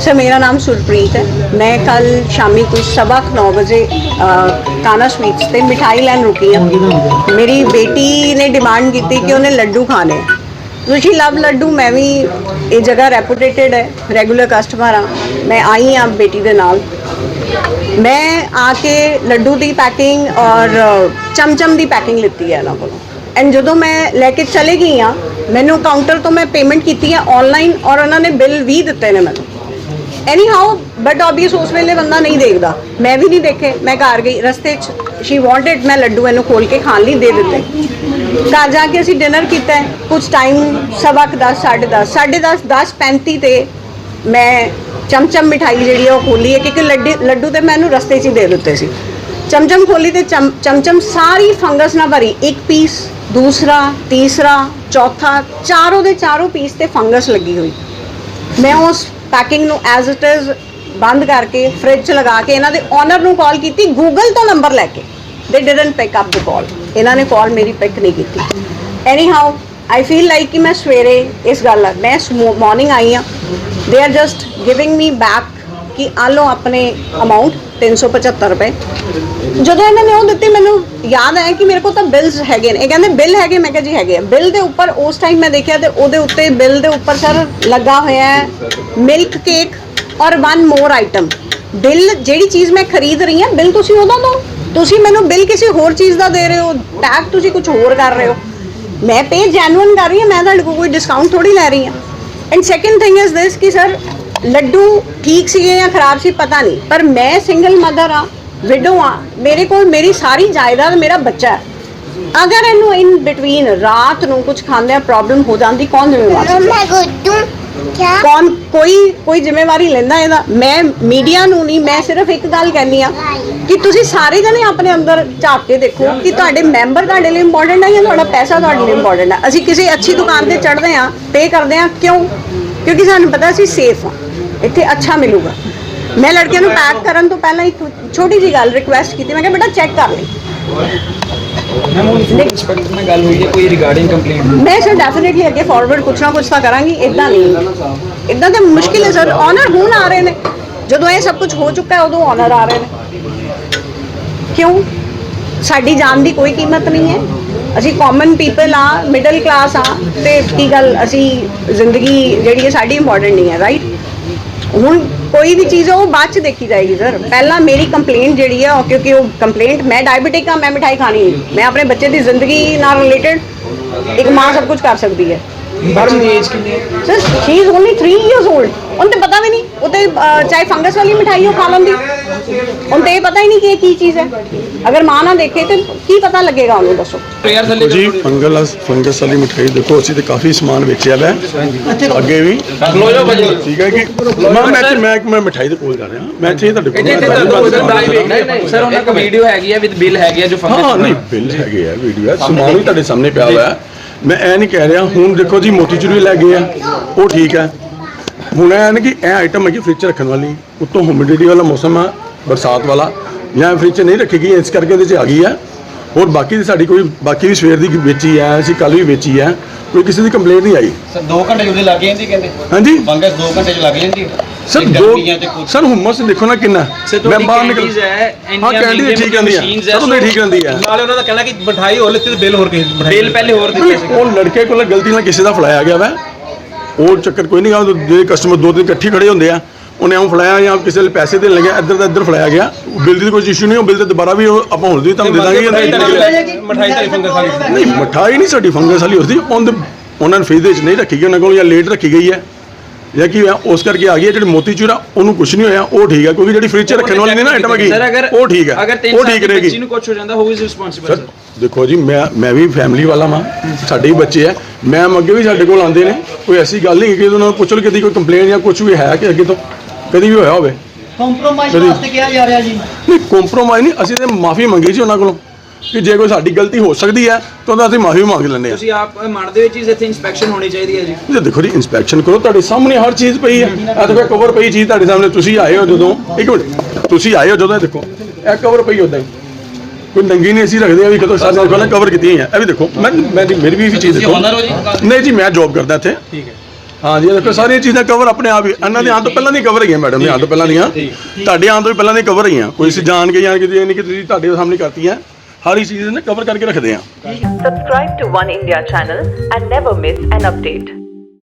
Sir ਮੇਰਾ ਨਾਮ ਸੁਰਪ੍ਰੀਤ ਹੈ ਮੈਂ ਕੱਲ ਸ਼ਾਮੀ ਕੁਝ ਸਵਾ 9 ਵਜੇ ਕਾਨਾ ਸਵੀਟਸ ਤੇ ਮਿਠਾਈ ਲੈਣ ਰੁਕੀ ਹਾਂ ਮੇਰੀ ਬੇਟੀ ਨੇ ਡਿਮਾਂਡ ਕੀਤੀ ਕਿ ਉਹਨੇ ਲੱਡੂ ਖਾਣੇ ਤੁਸੀਂ ਲਵ ਲੱਡੂ ਮੈਂ ਵੀ ਇਹ ਜਗ੍ਹਾ ਰੈਪੂਟੇਟਡ ਹੈ ਰੈਗੂਲਰ ਕਸਟਮਰ ਆ ਮੈਂ ਆਈ ਆ ਬੇਟੀ ਦੇ ਨਾਲ ਮੈਂ ਆ ਕੇ ਲੱਡੂ ਦੀ ਪੈਕਿੰਗ ਔਰ ਚਮਚਮ ਦੀ ਪੈਕਿੰਗ ਲਿੱਤੀ ਹੈ ਇਹਨਾਂ ਕੋਲੋਂ ਐਂਡ ਜਦੋਂ ਮੈਂ ਲੈ ਕੇ ਚਲੇ ਗਈ ਆ ਮੈਨੂੰ ਕਾਊਂਟਰ ਤੋਂ ਮੈਂ ਪੇਮੈਂਟ ਕੀਤੀ ਹੈ ਆਨਲਾਈਨ ਔਰ ਉਹਨਾਂ ਨੇ ਬਿੱਲ ਵੀ ਦਿੱਤੇ ਨੇ ਮੈਨੂੰ ਐਨੀ ਹਾਊ ਬਟ ਆਬਵੀਅਸ ਉਸ ਵੇਲੇ ਬੰਦਾ ਨਹੀਂ ਦੇਖਦਾ। ਮੈਂ ਵੀ ਨਹੀਂ ਦੇਖੇ ਮੈਂ ਘਰ ਗਈ ਰਸਤੇ 'ਚ ਸ਼ੀ ਵਾਂਟਡ ਮੈਂ ਲੱਡੂ ਇਹਨੂੰ ਖੋਲ ਕੇ ਖਾਣ ਲਈ ਦੇ ਦਿੱਤੇ। ਘਰ ਜਾ ਕੇ ਅਸੀਂ ਡਿਨਰ ਕੀਤਾ ਹੈ। ਕੁਝ ਟਾਈਮ ਸਵਾ ਕੁ ਦਸ, ਸਾਢੇ 10 ਸਾਢੇ 10 10:35 ਤੇ ਮੈਂ ਚਮਚਮ ਮਿਠਾਈ ਜਿਹੜੀ ਹੈ ਉਹ ਖੋਲੀ ਹੈ ਕਿਉਂਕਿ ਲੱਡੀ ਲੱਡੂ ਤੇ ਮੈਨੂੰ ਰਸਤੇ 'ਚ ਹੀ ਦੇ ਦਿੱਤੇ ਸੀ। ਚਮਚਮ ਖੋਲੀ ਤੇ ਚਮ- ਚਮਚਮ ਸਾਰੀ ਫੰਗਸ ਨਾਲ ਭਰੀ ਇੱਕ ਪੀਸ ਦੂਸਰਾ ਤੀਸਰਾ ਚੌਥਾ ਚਾਰੋਂ ਦੇ ਚਾਰੋਂ ਪੀਸ ਤੇ ਫੰਗਸ ਲੱਗੀ ਹੋਈ। ਮੈਂ ਉਸ ਪੈਕਿੰਗ ਨੂੰ ਐਜ਼ ਇਟ ਇਜ਼ ਬੰਦ ਕਰਕੇ ਫ੍ਰਿਜ 'ਚ ਲਗਾ ਕੇ ਇਹਨਾਂ ਦੇ ਓਨਰ ਨੂੰ ਕਾਲ ਕੀਤੀ ਗੂਗਲ ਤੋਂ ਨੰਬਰ ਲੈ ਕੇ। They didn't pick up the call ਇਹਨਾਂ ਨੇ ਕਾਲ ਮੇਰੀ ਪਿਕ ਨਹੀਂ ਕੀਤੀ। Anyhow I feel like ਕਿ ਮੈਂ ਸਵੇਰੇ ਇਸ ਗੱਲ ਮੈਂ morning I uh they are just giving me back ਕਿ ਆ ਲਓ ਆਪਣੇ ਅਮਾਉਂਟ 375 ਰੁਪਏ। ਜਦੋਂ ਇਹਨਾਂ ਨੇ ਉਹ ਦਿੱਤੇ, ਮੈਨੂੰ ਯਾਦ ਆਇਆ ਕਿ ਮੇਰੇ ਕੋਲ ਤਾਂ ਬਿਲਸ ਹੈਗੇ ਨੇ। ਇਹ ਕਹਿੰਦੇ ਬਿੱਲ ਹੈਗੇ, ਮੈਂ ਕਿਹਾ ਜੀ ਹੈਗੇ ਆ। ਬਿੱਲ ਦੇ ਉੱਪਰ ਉਸ ਟਾਈਮ ਮੈਂ ਦੇਖਿਆ ਤੇ ਉਹਦੇ ਉੱਤੇ ਬਿੱਲ ਦੇ ਉੱਪਰ ਸਰ ਲੱਗਾ ਹੋਇਆ ਹੈ milk cake or one more item bill ਜਿਹੜੀ ਚੀਜ਼ ਮੈਂ ਖਰੀਦ ਰਹੀ ਹਾਂ ਬਿੱਲ ਤੁਸੀਂ ਉਹਦਾ ਦਿਓ। ਤੁਸੀਂ ਮੈਨੂੰ ਬਿੱਲ ਕਿਸੇ ਹੋਰ ਚੀਜ਼ ਦਾ ਦੇ ਰਹੇ ਹੋ ਟੈਗ ਤੁਸੀਂ ਕੁਝ ਹੋਰ ਕਰ ਰਹੇ ਹੋ। ਮੈਂ ਪੇ ਜੈਨੂਇਨ ਕਰ ਰਹੀ ਹਾਂ, ਮੈਂ ਤੁਹਾਡੇ ਕੋਲ ਕੋਈ ਡਿਸਕਾਊਂਟ ਥੋੜੀ ਲੈ ਰਹੀ ਹਾਂ। And second thing is this ਕਿ ਸਰ ਲੱਡੂ ਠੀਕ ਸੀਗੇ ਜਾਂ ਖਰਾਬ ਸੀ ਪਤਾ ਨਹੀਂ ਪਰ ਮੈਂ ਸਿੰਗਲ ਮਦਰ ਆ ਵਿਡੋ ਆ ਮੇਰੇ ਕੋਲ ਮੇਰੀ ਸਾਰੀ ਜਾਇਦਾਦ ਮੇਰਾ ਬੱਚਾ ਹੈ। ਅਗਰ ਇਹਨੂੰ ਇਨ ਬਿਟਵੀਨ ਰਾਤ ਨੂੰ ਕੁਝ ਖਾਂਦੇ ਆ ਪ੍ਰੋਬਲਮ ਹੋ ਜਾਂਦੀ ਕੌਣ ਜ਼ਿੰਮੇਵਾਰ ਕੌਣ ਕੋਈ ਕੋਈ ਜ਼ਿੰਮੇਵਾਰੀ ਲੈਂਦਾ ਇਹਦਾ? ਮੈਂ ਮੀਡੀਆ ਨੂੰ ਨਹੀਂ ਮੈਂ ਸਿਰਫ ਇੱਕ ਗੱਲ ਕਹਿੰਦੀ ਆ ਕਿ ਤੁਸੀਂ ਸਾਰੇ ਜਣੇ ਆਪਣੇ ਅੰਦਰ ਝਾਕ ਕੇ ਦੇਖੋ ਕਿ ਤੁਹਾਡੇ ਮੈਂਬਰ ਤੁਹਾਡੇ ਲਈ ਇੰਪੋਰਟੈਂਟ ਹੈ ਜਾਂ ਤੁਹਾਡਾ ਪੈਸਾ ਤੁਹਾਡੇ ਲਈ ਇੰਪੋਰਟੈਂਟ ਹੈ। ਅਸੀਂ ਕਿਸੇ ਅੱਛੀ ਦੁਕਾਨ ਤੇ ਚੜਦੇ ਆ ਪੇ ਕਰਦੇ ਆ ਕਿਉਂ? ਕਿਉਂਕਿ ਸਾਨੂੰ ਪਤਾ ਅਸੀਂ ਸੇਫ ਆ ਇੱਥੇ ਅੱਛਾ ਮਿਲੂਗਾ। ਮੈਂ ਲੜਕਿਆਂ ਨੂੰ ਪੈਕ ਕਰਨ ਤੋਂ ਪਹਿਲਾਂ ਇੱਕ ਛੋਟੀ ਜੀ ਗੱਲ ਰਿਕੁਐਸਟ ਕੀਤੀ। ਮੈਂ ਕਿਹਾ ਬੇਟਾ ਚੈੱਕ ਕਰ ਲਈ। ਮੈਮ ਹੁਣ ਫੂਡ ਇੰਸਪੈਕਟਰ ਨਾਲ ਗੱਲ ਹੋਈ ਹੈ ਕੋਈ ਰਿਗਾਰਡਿੰਗ ਕੰਪਲੇਂਟ ਮੈਂ ਸਰ ਡੈਫੀਨਿਟਲੀ ਅੱਗੇ ਫਾਰਵਰਡ ਕੁਛ ਨਾ ਕੁਛ ਤਾਂ ਕਰਾਂਗੀ ਇਦਾਂ ਨਹੀਂ। ਇਦਾਂ ਤਾਂ ਮੁਸ਼ਕਿਲ ਹੈ ਸਰ। ਆਨਰ ਹੁਣ ਆ ਰਹੇ ਨੇ। ਜਦੋਂ ਇਹ ਸਭ ਕੁਝ ਹੋ ਚੁੱਕਾ ਹੈ ਉਦੋਂ ਆਨਰ ਆ ਰਹੇ ਨੇ। ਕਿਉਂ? ਸਾਡੀ ਜਾਨ ਦੀ ਕੋਈ ਕੀਮਤ ਨਹੀਂ ਹੈ। ਅਸੀਂ ਕਾਮਨ ਪੀਪਲ ਆ ਮਿਡਲ ਕਲਾਸ ਆ ਤੇ ਕੀ ਗੱਲ ਅਸੀਂ ਜ਼ਿੰਦਗੀ ਜਿਹੜੀ ਹੈ ਸਾਡੀ ਇੰਪੋਰਟੈਂਟ ਨਹੀਂ ਹੈ ਰਾਈਟ ਹੁਣ ਕੋਈ ਵੀ ਚੀਜ਼ ਹੈ ਉਹ ਬਾਅਦ ਚ ਦੇਖੀ ਜਾਏਗੀ ਸਰ ਪਹਿਲਾਂ ਮੇਰੀ ਕੰਪਲੇਂਟ ਜਿਹੜੀ ਆ, ਉਹ ਕਿਉਂਕਿ ਉਹ ਕੰਪਲੇਂਟ ਮੈਂ ਡਾਇਬੀਟਿਕ ਆ, ਮੈਂ ਮਿਠਾਈ ਖਾਣੀ ਨਹੀਂ ਮੈਂ ਆਪਣੇ ਬੱਚੇ ਦੀ ਜ਼ਿੰਦਗੀ ਨਾਲ ਰਿਲੇਟਡ ਇੱਕ ਮਾਂ ਸਭ ਕੁਝ ਕਰ ਸਕਦੀ ਹੈ। ਬੱਚੇ ਦੀ ਏਜ ਕਿੰਨੀ ਹੈ? Sir she is only 3 years old ਉਹਨੂੰ ਤੇ ਪਤਾ ਵੀ ਨਹੀਂ। ਉਹ ਤੇ ਅਹ, ਚਾਹੇ ਫੰਗਸ ਵਾਲੀ ਮਿਠਾਈ ਉਹ ਖਾ ਲੈਂਦੀ। ਉਹਨੂੰ ਤੇ ਇਹ ਪਤਾ ਹੀ ਨਹੀਂ ਕਿ ਇਹ ਕੀ ਚੀਜ਼ ਹੈ। ਅਗਰ ਮਾਂ ਨਾ ਦੇਖੇ ਤੇ ਕੀ ਪਤਾ ਲੱਗੇਗਾ ਉਹਨੂੰ ਦੱਸੋ। ਯਾਰ ਥੱਲੇ ਜੀ ਫੰਗਸ ਫੰਗਸ ਵਾਲੀ ਮਠਾਈ ਦੇਖੋ ਅਸੀਂ ਤੇ ਕਾਫੀ ਸਮਾਨ ਵੇਚਿਆ ਵੈ। ਅੱਗੇ ਵੀ। ਖਲੋ ਜਾਓ ਭਾਜੀ ਠੀਕ ਹੈ ਕਿ ਮੈਂ ਮੈਂ ਤੇ- ਮੈਂ ਮੈਂ ਮਠਾਈ ਦੇ ਕੋਲ ਜਾ ਰਿਹਾ। ਮੈਂ ਚਾਹੀਏ ਤੁਹਾਡੇ ਕੋਲ ਮੈਂ ਤੁਹਾਡੀ ਨਹੀਂ। ਨਹੀਂ ਸਰ ਉਹਨਾਂ ਕੋਲ ਵੀਡੀਓ ਹੈਗੀ ਹੈ ਵਿਦ ਬਿੱਲ ਹੈਗੀ ਹੈ ਜੋ ਹਾਂ ਹਾਂ ਨਹੀਂ ਬਿੱਲ ਹੈਗੇ ਆ ਵੀਡੀਓ ਹੈ ਸਮਾਨ ਵੀ ਤੁਹਾਡੇ ਸਾਹਮਣੇ ਪਿਆ ਹੋਇਆ ਹੈ ਮੈਂ ਇਹ ਨਹੀਂ ਕਹਿ ਰਿਹਾ ਹੁਣ ਦੇਖੋ ਜੀ ਮੋਤੀਚੂਰ ਵੀ ਲੈ ਗਏ ਆ ਉਹ ਠੀਕ ਹੈ ਹੁਣ ਇਹ ਨਾ ਕਿ ਇਹ ਆਈਟਮ ਹੈਗੀ ਫ੍ਰਿਜ 'ਚ ਰੱਖਣ ਵਾਲੀ ਉੱਤੋਂ ਹਿਊਮਿਡਿਟੀ ਵਾਲਾ ਮੌਸਮ ਆ ਬਰਸਾਤ ਵਾਲਾ ਜਾਂ ਫ੍ਰਿਜ ਨਹੀਂ ਰੱਖੀ ਗਈ ਇਸ ਕਰਕੇ ਇਹਦੇ 'ਚ ਆ ਗਈ ਹੈ ਹੋਰ ਬਾਕੀ ਦੀ ਸਾਡੀ ਕੋਈ ਬਾਕੀ ਵੀ ਸਵੇਰ ਦੀ ਵੇਚੀ ਹੈ ਅਸੀਂ ਕੱਲ ਵੀ ਵੇਚੀ ਹੈ ਕੋਈ ਕਿਸੇ ਦੀ ਕੰਪਲੇਂਟ ਨਹੀਂ ਆਈ। ਸਰ 2 ਘੰਟੇ ਉਹਦੇ ਲੱਗ ਜਾਂਦੀ ਕਹਿੰਦੇ। ਹਾਂਜੀ? ਫੰਗਸ 2 ਘੰਟੇ ਚ ਲੱਗ ਜਾਂਦੀ ਸਰ ਦੋ ਸਰ ਹੁਮਸ ਦੇਖੋ ਨਾ ਕਿੰਨਾ। ਮੈਂ ਬਾਹਰ ਨਿਕਲ ਹੈ? ਹਾਂ ਕੈਂਡੀ ਠੀਕ ਰਹਿੰਦੀ ਹੈ ਸਰ ਉਹਦੇ ਠੀਕ ਰਹਿੰਦੀ ਹੈ। ਨਾਲੇ ਉਹਨਾਂ ਦਾ ਕਹਿਣਾ ਕਿ ਮਠਾਈ ਹੋਰ ਲਿੱਤੀ ਤੇ ਬਿੱਲ ਹੋਰ ਕਿਸੇ ਦੀ ਬਿੱਲ ਪਹਿਲੇ ਹੋਰ ਦਿੱਤੇ ਸੀ ਉਹ ਲੜਕੇ ਕੋਲ ਗਲਤੀ ਨਾਲ ਕਿਸੇ ਦਾ ਫੜਾਇਆ ਗਿਆ ਵਾ। ਉਹ ਚੱਕਰ ਕੋਈ ਨਹੀਂ ਗਾ ਜਿਹੜੇ ਕਸਟਮਰ ਦੋ ਤਿੰਨ ਇਕੱਠੇ ਖੜੇ ਹੁੰਦੇ ਆ ਉਹਨੇ ਉਹ ਫੜਾਇਆ ਜਾਂ ਕਿਸੇ ਲਈ ਪੈਸੇ ਦੇਣ ਲੱਗਿਆ ਇੱਧਰ ਦਾ ਇੱਧਰ ਫੜਾਇਆ ਗਿਆ। ਬਿੱਲ ਦੀ ਕੋਈ ਇਸ਼ੂ ਨਹੀਂ ਉਹ ਬਿੱਲ ਤੇ ਦੁਬਾਰਾ ਵੀ ਆਪਾਂ ਹੁਣ ਦੀ ਤੁਹਾਨੂੰ ਦੇ ਦਾਂਗੇ ਮਠਾਈ ਮਠਾਈ ਤਾਂ ਫੰਗਸ ਵਾਲੀ। ਨਹੀਂ ਮਠਾਈ ਨਹੀਂ ਸਾਡੀ ਫੰਗਸ ਵਾਲੀ ਉਸਦੀ ਉਹਨਾਂ ਨੇ ਫ੍ਰਿਜ ਦੇ ਵਿੱਚ ਨਹੀਂ ਰੱਖੀ ਗਈ ਉਹਨਾਂ ਕੋਲ ਜਾਂ ਲੇਟ ਰੱਖੀ ਗਈ ਹੈ। ਜਾਂ ਕੀ ਹੋਇਆ? ਉਸ ਕਰਕੇ ਆ ਗਈ ਹੈ ਜਿਹੜੀ ਮੋਤੀਚੂਰ ਆ ਉਹਨੂੰ ਕੁਝ ਨਹੀਂ ਹੋਇਆ ਉਹ ਠੀਕ ਹੈ ਕਿਉਂਕਿ ਜਿਹੜੀ ਫ੍ਰਿਜ 'ਚ ਰੱਖਣ ਵਾਲੀ ਨਹੀਂ ਨਾ ਆਈਟਮ ਹੈਗੀ ਸਰ ਅਗਰ ਉਹ ਠੀਕ ਹੈ ਅਗਰ ਉਹ ਠੀਕ ਰਹੇਗੀ। ਬੱਚੀ ਨੂੰ ਕੁਝ ਹੋ ਜਾਂਦਾ ਹੂ ਇਜ਼ ਰਿਸਪੌਂਸਿਬਲ ਸਰ ਦੇਖੋ ਜੀ ਮੈਂ ਮੈਂ ਵੀ ਫੈਮਿਲੀ ਵਾਲਾ ਮਾਂ ਸਾਡੇ ਵੀ ਬੱਚੇ ਆ ਮੈਂ ਅੱਗੇ ਵੀ ਸਾਡੇ ਕੋਲ ਆਉਂਦੇ ਨੇ ਕੋਈ ਐਸੀ ਗੱਲ ਨਹੀਂ ਕਿ ਉਹਨਾਂ ਨੂੰ ਪੁੱਛ ਲਓ ਕਦੀ ਕੋਈ ਕੰਪਲੇਨ ਜਾਂ ਕੁਝ ਵੀ ਹੈ ਕਿ ਅੱਗੇ ਤੋਂ ਕਦੀ ਵੀ ਹੋਇਆ ਹੋਵੇ। ਕੰਪਰੋਮਾਈਜ਼ ਵਾਸਤੇ ਕਿਹਾ ਜਾ ਰਿਹਾ ਜੀ। ਨਹੀਂ ਕੰਪਰੋਮਾਈਜ਼ ਨਹੀਂ ਅਸੀਂ ਤੇ ਮਾਫੀ ਮੰਗੀ ਸੀ ਉਹਨਾਂ ਕੋਲੋਂ। ਕਿ ਜੇ ਕੋਈ ਸਾਡੀ ਗਲਤੀ ਹੋ ਸਕਦੀ ਹੈ ਤਾਂ ਉਹਦਾ ਅਸੀਂ ਮਾਫੀ ਮੰਗ ਲੈਂਦੇ ਹਾਂ। ਤੁਸੀਂ ਆਪ ਮੰਨਦੇ ਹੋ ਇਹ ਚੀਜ਼ ਇੱਥੇ ਇਨਸਪੈਕਸ਼ਨ ਹੋਣੀ ਚਾਹੀਦੀ ਹੈ ਜੀ? ਦੇਖੋ ਜੀ ਇਨਸਪੈਕਸ਼ਨ ਕਰੋ ਤੁਹਾਡੇ ਸਾਹਮਣੇ ਹਰ ਚੀਜ਼ ਪਈ ਹੈ। ਆ ਦੇਖੋ ਕਵਰ ਪਈ ਚੀਜ਼ ਤੁਹਾਡੇ ਸਾਹਮਣੇ ਤੁਸੀਂ ਆਏ ਹੋ ਜਦੋਂ ਇੱਕ ਮਿੰਟ ਤੁਸੀਂ ਆਏ ਹੋ ਜਦੋਂ ਇਹ ਦੇਖੋ ਇਹ ਕਵਰ ਪਈ ਉਦਾਂ ਕੋਈ ਨੰਗੀ ਨਹੀਂ ਅਸੀਂ ਰੱਖਦੇ ਆ ਵੀ ਕਦੋਂ ਸਾਲ ਸਾਲ ਕਵਰ ਕੀਤੀ ਹੈ ਇਹ ਵੀ ਦੇਖੋ ਮੈਂ ਮੈਂ ਮੇਰੀ ਵੀ ਇਹ ਚੀਜ਼ ਦੇਖੋ। ਨਹੀਂ ਜੀ ਮੈਂ ਜੌਬ ਕਰਦਾ ਇੱਥੇ। ਹਾਂ। ਜੀ ਦੇਖੋ ਸਾਰੀਆਂ ਚੀਜ਼ਾਂ ਕਵਰ ਆਪਣੇ ਆਪ ਹੀ ਇਹਨਾਂ ਦੇ ਆਉਣ ਤੋਂ ਪਹਿਲਾਂ ਦੀ ਕਵਰ ਹੀ ਮੈਡਮ ਦੇ ਆਉਣ ਤੋਂ ਪਹਿਲਾਂ ਦੀਆਂ। ਤੁਹਾਡੇ ਆਉਣ ਤੋਂ ਪਹਿਲਾਂ ਦੀ ਕਵਰ ਹੋਈਆਂ ਕੋਈ ਸੀ ਜਾਣ ਕੇ ਜਾਣ ਕਿ ਤੁਸੀਂ ਤੁਹਾਡੇ ਸਾਹਮਣੇ ਕਰਤੀਆਂ। ਸਾਰੀ ਸੀਜ਼ਨ ਕਵਰ ਕਰਕੇ ਰੱਖਦੇ ਆ subscribe to One India channel and never miss an update